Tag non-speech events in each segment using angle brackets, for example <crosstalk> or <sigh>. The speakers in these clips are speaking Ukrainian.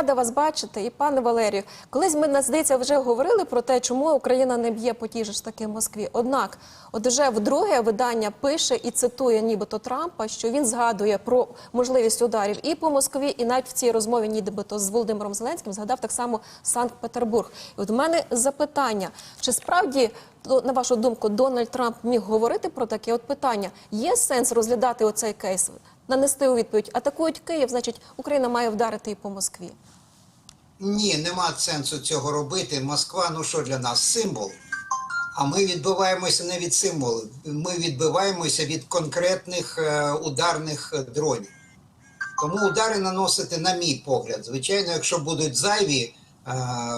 рада вас бачити. І пане Валерію, колись ми здається вже говорили про те, чому Україна не б'є по тій же ж таки Москві. Однак, от вже вдруге видання пише і цитує нібито Трампа, що він згадує про можливість ударів і по Москві, і навіть в цій розмові, нібито з Володимиром Зеленським, згадав так само Санкт-Петербург. І от у мене запитання: чи справді на вашу думку, Дональд Трамп міг говорити про таке от питання? Є сенс розглядати оцей кейс? Нанести у відповідь, атакують Київ, значить Україна має вдарити і по Москві. Ні, нема сенсу цього робити. Москва, ну що для нас, символ. А ми відбиваємося не від символів, ми відбиваємося від конкретних е, ударних дронів. Тому удари наносити, на мій погляд. Звичайно, якщо будуть зайві е,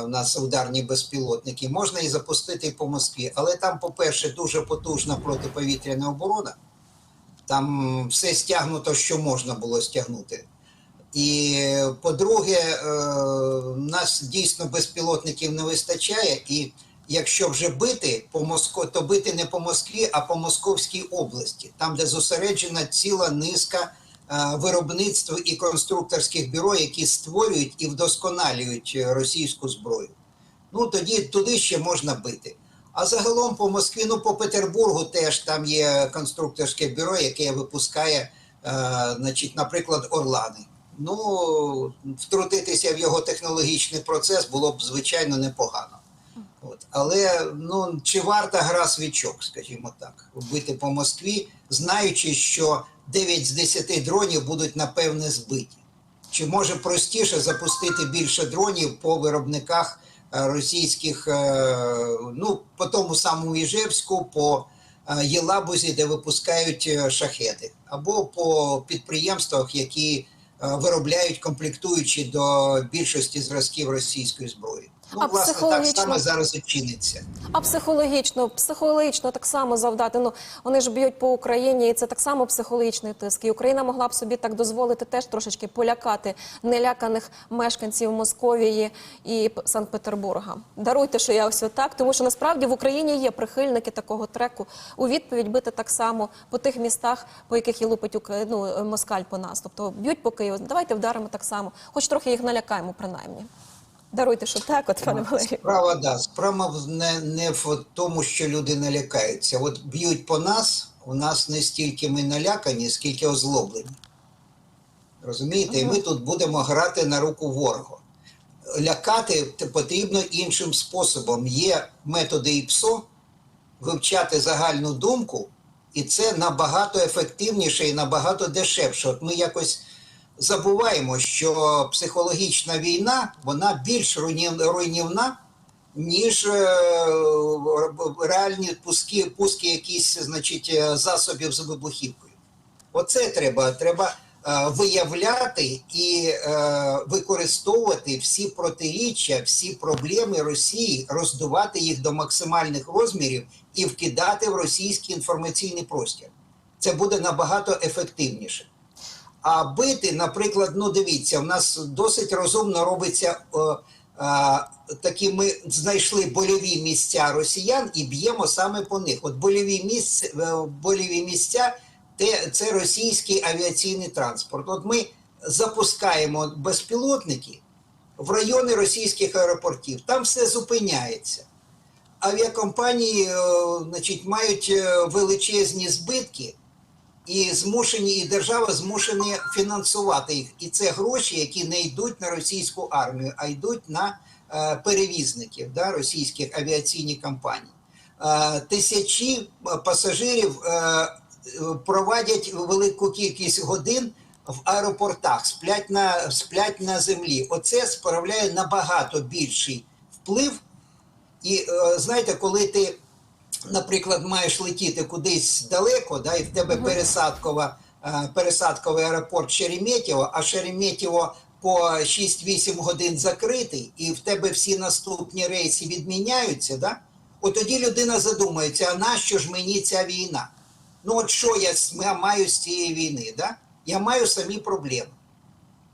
у нас ударні безпілотники, можна і запустити по Москві. Але там, по-перше, дуже потужна протиповітряна оборона. Там все стягнуто, що можна було стягнути. І по-друге, е, нас дійсно безпілотників не вистачає. І якщо вже бити по Москві, то бити не по Москві, а по Московській області, там, де зосереджена ціла низка е, виробництв і конструкторських бюро, які створюють і вдосконалюють російську зброю. Ну тоді туди ще можна бити. А загалом по Москві, ну по Петербургу теж там є конструкторське бюро, яке випускає, е, значить, наприклад, Орлани. Ну, втрутитися в його технологічний процес було б звичайно непогано. От. Але ну, чи варта гра свічок, скажімо так, вбити по Москві, знаючи, що 9 з 10 дронів будуть напевне збиті. Чи може простіше запустити більше дронів по виробниках російських, е, ну, по тому самому Іжевську, по е, Єлабузі, де випускають шахети, або по підприємствах, які е, виробляють комплектуючі до більшості зразків російської зброї. Ну, А власне, так само зараз і чиниться. А психологічно, психологічно так само завдати. Ну вони ж б'ють по Україні, і це так само психологічний тиск. І Україна могла б собі так дозволити теж трошечки полякати неляканих мешканців Московії і Санкт-Петербурга. Даруйте, що я ось отак, тому що насправді в Україні є прихильники такого треку. У відповідь бити так само по тих містах, по яких і лупить ну, москаль по нас. Тобто б'ють по Києву. Давайте вдаримо так само, хоч трохи їх налякаємо, принаймні. Даруйте, що так, от пане Валерію. Справа да, справа не, не в тому, що люди налякаються. От б'ють по нас, у нас не стільки ми налякані, скільки озлоблені. Розумієте? І ми тут будемо грати на руку ворогу. Лякати потрібно іншим способом. Є методи ІПСО, вивчати загальну думку, і це набагато ефективніше і набагато дешевше. От ми якось забуваємо, що психологічна війна вона більш руйнівна, ніж е, реальні пуски, пуски якісь, значить, е, засобів з вибухівкою. Оце треба. Треба е, виявляти і використовувати всі протиріччя, всі проблеми Росії, роздувати їх до максимальних розмірів і вкидати в російський інформаційний простір. Це буде набагато ефективніше. А бити, наприклад, ну дивіться, в нас досить розумно робиться е, е, такі. Ми знайшли больові місця росіян і б'ємо саме по них. От больові місця, е, больові місця те, це російський авіаційний транспорт. От ми запускаємо безпілотники в райони російських аеропортів. Там все зупиняється. Авіакомпанії, е, значить, мають е, величезні збитки і змушені, і держава змушені фінансувати їх. І це гроші, які не йдуть на російську армію, а йдуть на е, перевізників да, російських авіаційні компанії. Е, тисячі е, пасажирів проводять велику кількість годин в аеропортах, сплять на, сплять на землі. Оце справляє набагато більший вплив. І е, знаєте, коли ти наприклад, маєш летіти кудись далеко, да, і в тебе пересадкова, е, пересадковий аеропорт Шереметьєво, а Шереметьєво по 6-8 годин закритий, і в тебе всі наступні рейси відміняються, да? от тоді людина задумається, а нащо ж мені ця війна? Ну от що я я маю з цієї війни? Да? Я маю самі проблеми.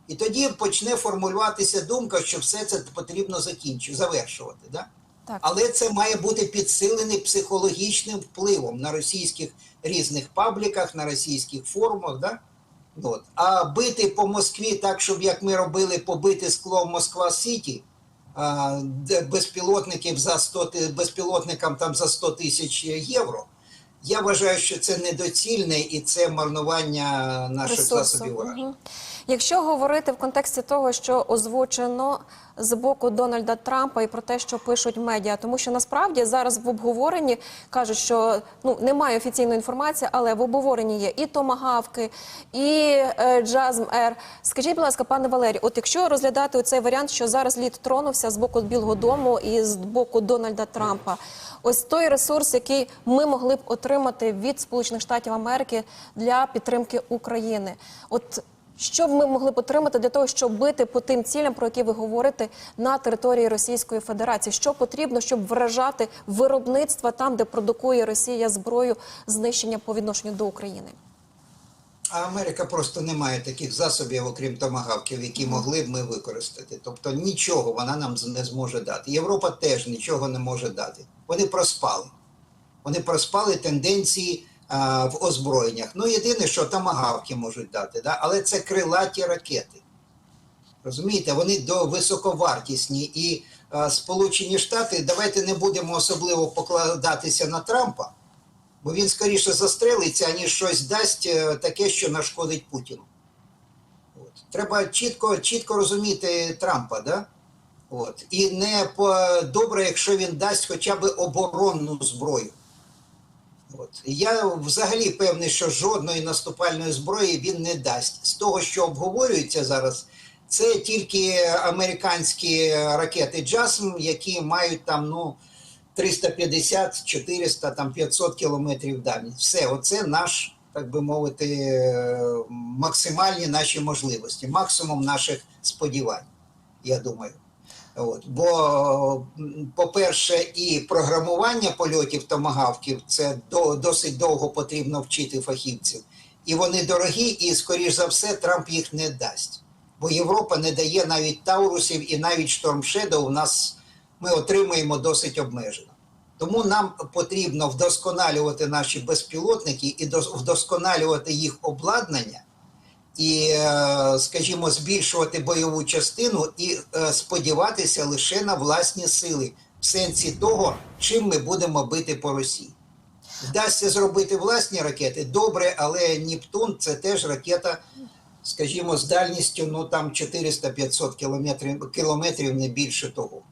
І тоді почне формулюватися думка, що все це потрібно закінчити, завершувати. Да? Так. Але це має бути підсилений психологічним впливом на російських різних пабліках, на російських форумах. Да? От. А бити по Москві так, щоб як ми робили, побити скло в Москва Сіті, а, безпілотників за 100, безпілотникам там за 100 тисяч євро. Я вважаю, що це недоцільне і це марнування наших засобів ураження. Якщо говорити в контексті того, що озвучено з боку Дональда Трампа і про те, що пишуть медіа, тому що насправді зараз в обговоренні кажуть, що ну немає офіційної інформації, але в обговоренні є і томагавки, і е, Джазм Р. Скажіть, будь ласка, пане Валерій, от якщо розглядати цей варіант, що зараз лід тронувся з боку Білого Дому і з боку Дональда Трампа. Ось той ресурс, який ми могли б отримати від Сполучених Штатів Америки для підтримки України. От що б ми могли б отримати для того, щоб бити по тим цілям, про які ви говорите, на території Російської Федерації? Що потрібно, щоб вражати виробництва там, де продукує Росія зброю знищення по відношенню до України? А Америка просто не має таких засобів, окрім томагавків, які могли б ми використати. Тобто нічого вона нам не зможе дати. Європа теж нічого не може дати. Вони проспали. Вони проспали тенденції а, в озброєннях. Ну, єдине, що томагавки можуть дати, да? але це крилаті ракети. Розумієте, вони до високовартісні і а, Сполучені Штати, давайте не будемо особливо покладатися на Трампа, бо він скоріше застрелиться, аніж щось дасть е, таке, що нашкодить Путіну. От. Треба чітко, чітко розуміти Трампа, да? От. І не по, добре, якщо він дасть хоча б оборонну зброю. От. Я взагалі певний, що жодної наступальної зброї він не дасть. З того, що обговорюється зараз, це тільки американські ракети JASM, які мають там ну, 350, 400, там 500 кілометрів дальність. Все, оце наш, так би мовити, максимальні наші можливості, максимум наших сподівань, я думаю. От. Бо, по-перше, і програмування польотів томагавків це до, досить довго потрібно вчити фахівців. І вони дорогі, і, скоріш за все, Трамп їх не дасть. Бо Європа не дає навіть Таурусів і навіть Шторм Shadow у нас ми отримуємо досить обмежено. Тому нам потрібно вдосконалювати наші безпілотники і вдосконалювати їх обладнання і, е, скажімо, збільшувати бойову частину і е, сподіватися лише на власні сили в сенсі того, чим ми будемо бити по Росії. Вдасться зробити власні ракети, добре, але Нептун це теж ракета, скажімо, з дальністю ну там 400-500 кілометрів, кілометрів, не більше того.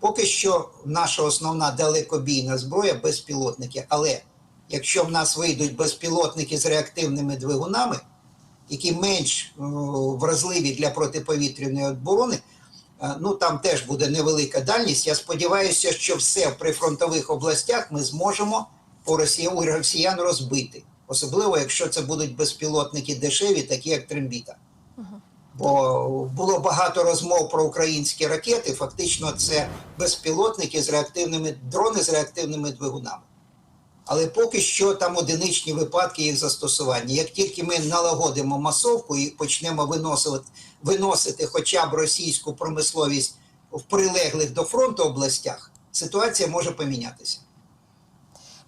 Поки що наша основна далекобійна зброя безпілотники. Але якщо в нас вийдуть безпілотники з реактивними двигунами, які менш е, вразливі для протиповітряної оборони, е, ну там теж буде невелика дальність. Я сподіваюся, що все в прифронтових областях ми зможемо по росіян розбити, особливо якщо це будуть безпілотники дешеві, такі як Трембіта. Бо було багато розмов про українські ракети. Фактично, це безпілотники з реактивними дрони з реактивними двигунами. Але поки що там одиничні випадки їх застосування. Як тільки ми налагодимо масовку і почнемо виносити, виносити хоча б російську промисловість в прилеглих до фронту областях, ситуація може помінятися.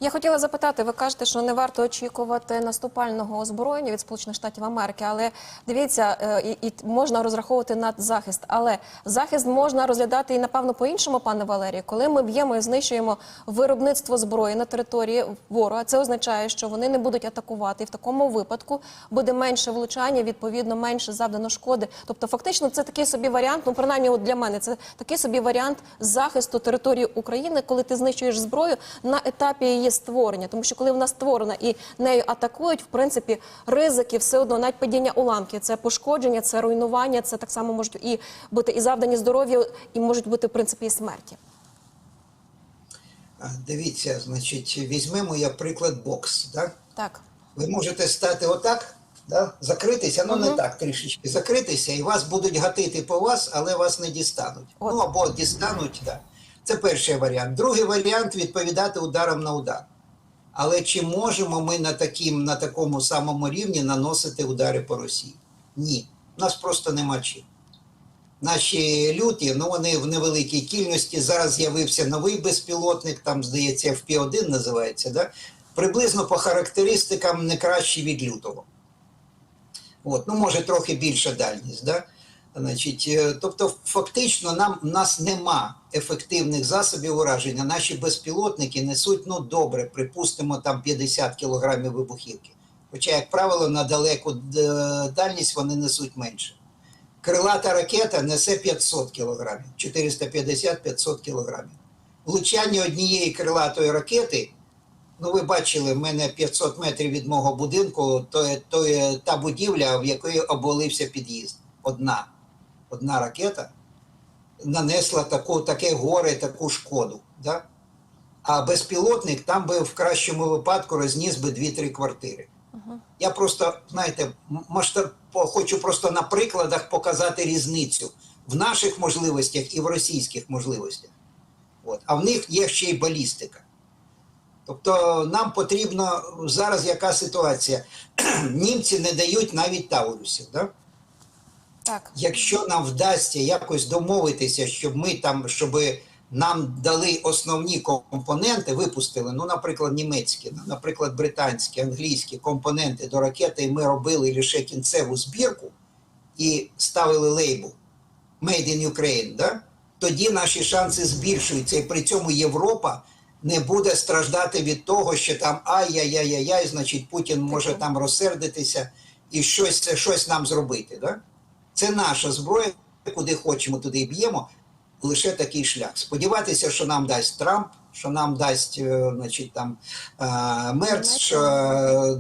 Я хотіла запитати, ви кажете, що не варто очікувати наступального озброєння від Сполучених Штатів Америки, але дивіться, е, і, і можна розраховувати на захист. Але захист можна розглядати і напевно по-іншому, пане Валерію. Коли ми б'ємо і знищуємо виробництво зброї на території ворога, це означає, що вони не будуть атакувати. І в такому випадку буде менше влучання, відповідно, менше завдано шкоди. Тобто, фактично, це такий собі варіант. Ну, принаймні, от для мене це такий собі варіант захисту території України, коли ти знищуєш зброю на етапі її створення. Тому що коли вона створена і нею атакують, в принципі, ризики все одно, навіть падіння уламків, це пошкодження, це руйнування, це так само можуть і бути і завдані здоров'ю, і можуть бути в принципі і смерті. Дивіться, значить, візьмемо я приклад бокс. Так? Так. Ви можете стати отак, да? закритися, ну не так трішечки, закритися, і вас будуть гатити по вас, але вас не дістануть. От. Ну або дістануть, да. Це перший варіант. Другий варіант відповідати ударом на удар. Але чи можемо ми на, таким, на такому самому рівні наносити удари по Росії? Ні. Нас просто нема чим. Наші люті, ну вони в невеликій кількості. Зараз з'явився новий безпілотник, там, здається, FP1 називається, да? приблизно по характеристикам не кращий від лютого. От, ну може трохи більша дальність. Да? Значить, е, тобто, фактично, нам у нас нема ефективних засобів ураження. Наші безпілотники несуть ну добре, припустимо, там 50 кілограмів вибухівки. Хоча, як правило, на далеку е, дальність вони несуть менше. Крилата ракета несе 500 кілограмів, 450-500 кілограмів. Влучання однієї крилатої ракети, ну ви бачили, в мене 500 метрів від мого будинку, то, то та будівля, в якої обвалився під'їзд. Одна. Одна ракета нанесла таку, таке горе, таку шкоду. Да? А безпілотник там би в кращому випадку розніс би 2-3 квартири. Я просто, знаєте, масштаб, хочу просто на прикладах показати різницю в наших можливостях і в російських можливостях. От. А в них є ще й балістика. Тобто нам потрібно зараз яка ситуація? <clears throat> Німці не дають навіть таурусів. Да? Так. Якщо нам вдасться якось домовитися, щоб ми там, щоб нам дали основні компоненти, випустили, ну, наприклад, німецькі, ну, наприклад, британські, англійські компоненти до ракети, і ми робили лише кінцеву збірку і ставили лейбл Made in Ukraine, да? тоді наші шанси збільшуються, і при цьому Європа не буде страждати від того, що там ай-яй-яй-яй, значить Путін може там розсердитися і щось, щось нам зробити. Да? Це наша зброя, куди хочемо, туди і б'ємо. Лише такий шлях. Сподіватися, що нам дасть Трамп, що нам дасть, е, значить, там е, Мерц, що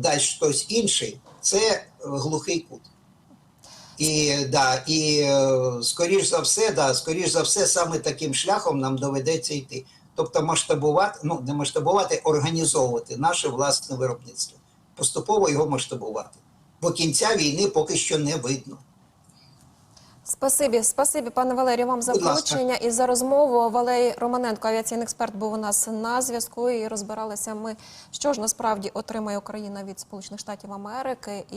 дасть хтось інший, це глухий кут. І да, і е, скоріш за все, да, скоріш за все, саме таким шляхом нам доведеться йти. Тобто масштабувати, ну не масштабувати, організовувати наше власне виробництво, поступово його масштабувати. Бо кінця війни поки що не видно. Спасибі, спасибі, пане Валерію, вам за включення і за розмову. Валерій Романенко, авіаційний експерт, був у нас на зв'язку і розбиралися ми, що ж насправді отримає Україна від Сполучених Штатів Америки.